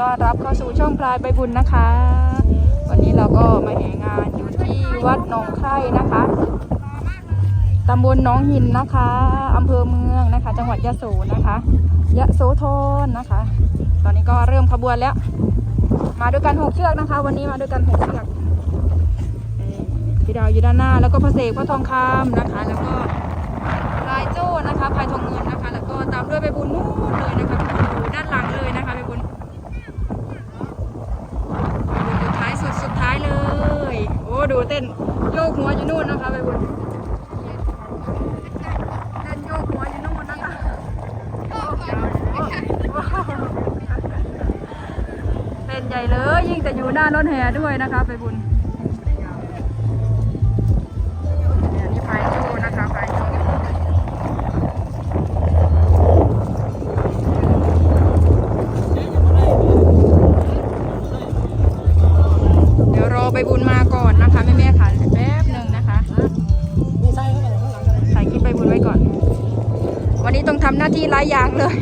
ต้อนรับเข้าสู่ช่องพลายใบบุญนะคะ วันนี้เราก็มาแห่งานอยู่ที่วัดหนองไคร่นะคะตำบลหนองหินนะคะอำเภอเมืองนะคะ จังหวัดยะโสนะคะยะโสธรนะคะ ตอนนี้ก็เริ่มขบวนแล้ว มาด้วยกันหกเชือกนะคะ วันนี้มาด้วยกันหกเชือกพี่ดาวอยู่ด้านหน้า แล้วก็พระเสกพระทองคำนะคะ แล้วก็ลายโจ้นะคะพายทองเงินนะคะ แล้วก็ตามด้วยใบบุญนู่นเลยนะคะอยู่ด้านหลังเลยนะคะใบบุญอยู่ท้ายสุดสุดท้ายเลย โอ้ดู เต้นโยกหัวอยู่นู่นนะคะไปบุญเต้นโยกหัวอยู่นู่นนะคะเต้นใหญ่เลยยิ่งแต่อยู่หน้ารถแห่ด้วยนะคะไปบุญ ลายอย่างเลย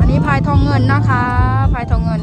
อันนี้พายทองเงินนะคะพายทองเงิน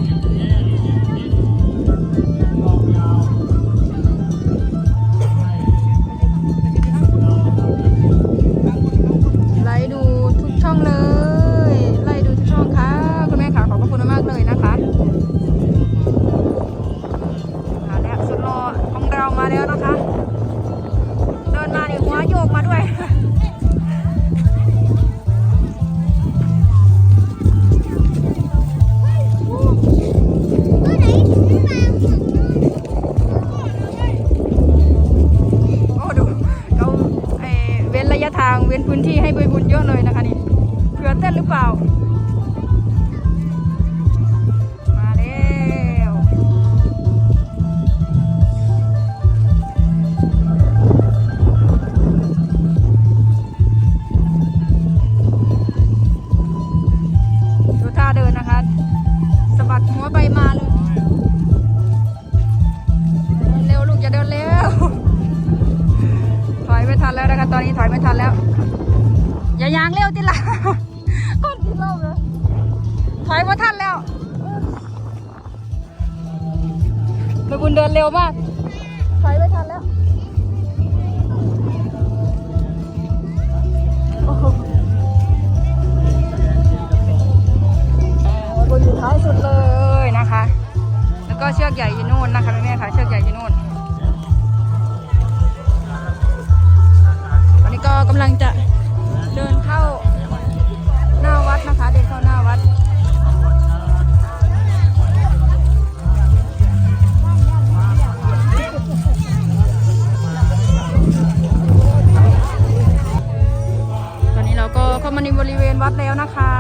มาในบริเวณวัดแล้วนะคะ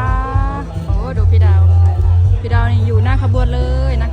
โอ้ดูพี่ดาว พี่ดาวนี่อยู่หน้าขบวนเลยนะคะ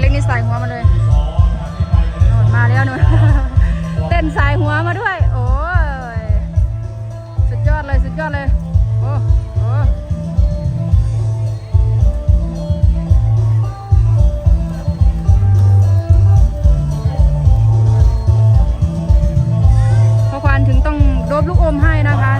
เล็กนี่ใส่หัวมาเลยมาแล้วนู่นเต้นใส่หัวมาด้วย โอ้ยสุดยอดเลยสุดยอดเลย โอ้โอ้ควานถึงต้องโดบลูกอมให้นะคะ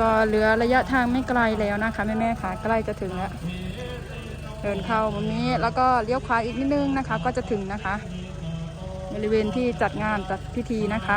ก็เหลือระยะทางไม่ไกลแล้วนะคะแม่แม่ค่ะ ใกล้จะถึงแล้ว เดินเข้าตรงนี้แล้วก็เลี้ยวขวาอีกนิดนึงนะคะ ก็จะถึงนะคะ บริเวณที่จัดงานจัดพิธีนะคะ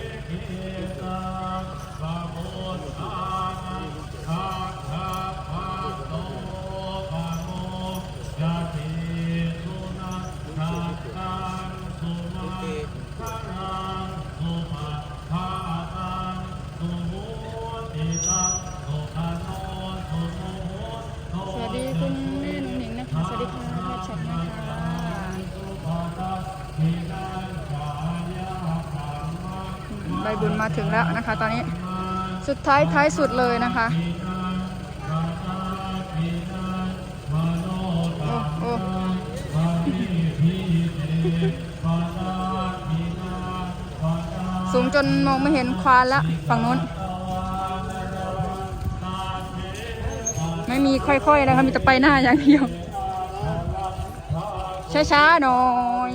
ใบบุญมาถึงแล้วนะคะ ตอนนี้สุดท้ายท้ายสุดเลยนะคะโอ้โอ้สูงจนมองไม่เห็นควานล้วฝั่งนู้น ไม่มีค่อยๆนะคะมีแต่ไปหน้าอย่างเดียวช้าๆหน่อย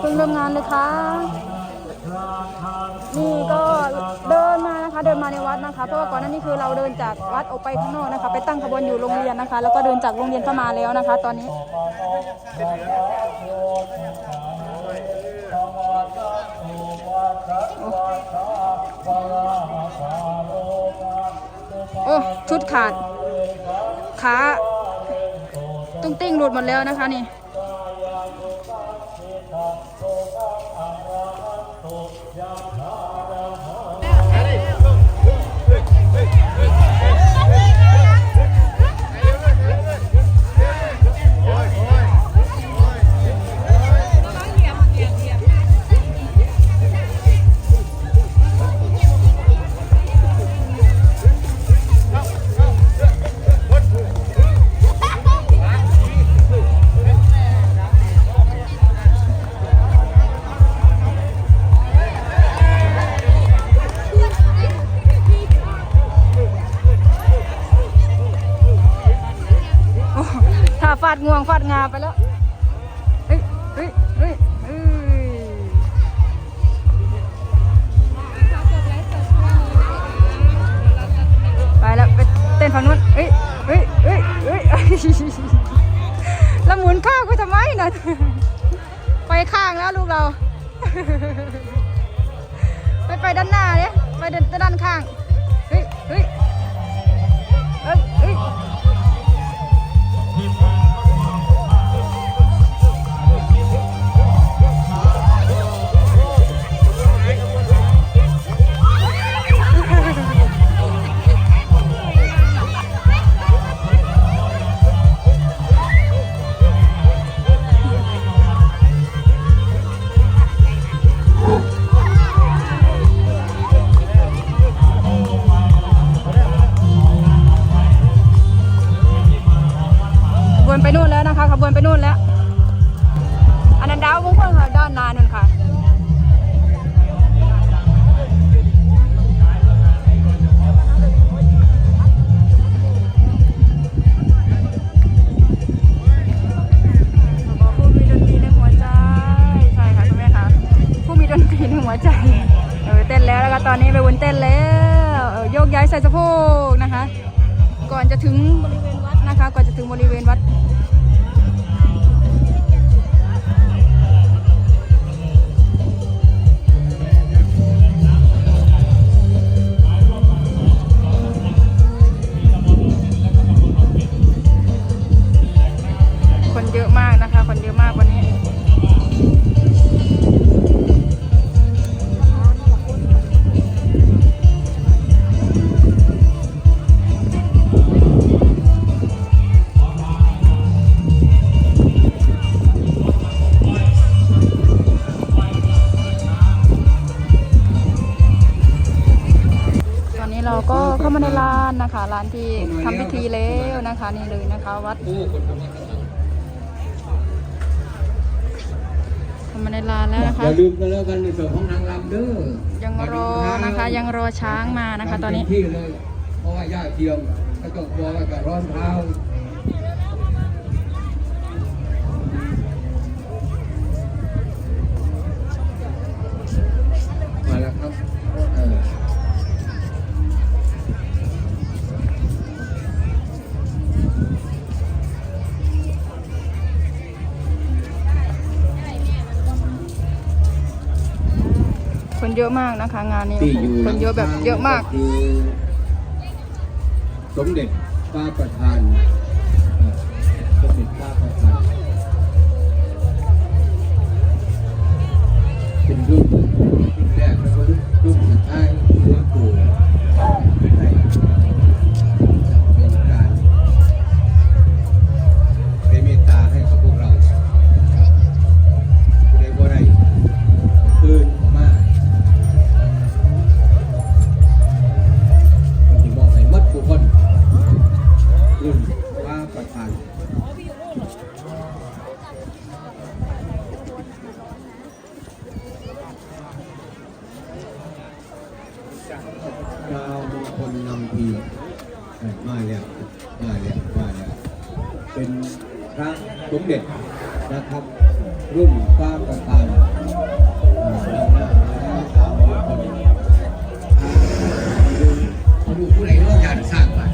เพิ่งเริ่มงานเลยค่ะ นี่ก็เดินมานะคะเดินมาในวัดนะคะ เพราะว่าก่อนหน้านี้คือเราเดินจากวัดออกไปข้างนอกนะคะ ไปตั้งขบวนอยู่โรงเรียนนะคะ แล้วก็เดินจากโรงเรียนเข้ามาแล้วนะคะ ตอนนี้โอ้ชุดขาดขาตุ้งติ้งหลุดหมดแล้วนะคะนี่ งวงฟาดงาไปแล้วเฮ้ยเฮ้ยเฮ้ยเฮ้ยไปแล้วไปเต้นฝั่งนู้นเฮ้ยเฮ้ยเฮ้ยเฮ้ยแล้วหมุนข้างไปทำไมน่ะไปข้างแล้วลูกเรา ไปไปด้านหน้าเนี่ยไปเดินด้านข้าง เฮ้ยเฮ้ยเฮ้ย หัวใจเออเต้นแล้วแล้วก็ตอนนี้ไปวนเต้นแล้วเออโยกย้ายใส่สะโพกนะคะ ก่อนจะถึงบริเวณวัดนะคะ ก่อนจะถึงบริเวณวัดคนเยอะมากนะคะ คนเยอะมากวันนี้ นนะคะ ร้านที่ทำพิธีแล้วนะคะ นี่เลยนะคะวัดผู้คนกำลังกำลังเข้ามาในร้านแล้วนะคะอย่าลืมกันแล้วกันในส่วนของนางรำเด้อยังรอนะคะ ยังรอช้างมานะคะ ตอนนี้เต็มที่เลยเพราะว่าย่าเทียมก็ต้องกลัวว่าจะร้อนเท้ามา คนเยอะมากนะคะ งานนี้ที่อยู่คนเยอะแบบเยอะมาก คือสมเด็จพระประธานเอ่อสมเด็จพระประธานเป็นรุ่น สมเด็จนะครับ รุ่นฟ้าประธานดูผู้ใดร่วมงานสร้างบ้าน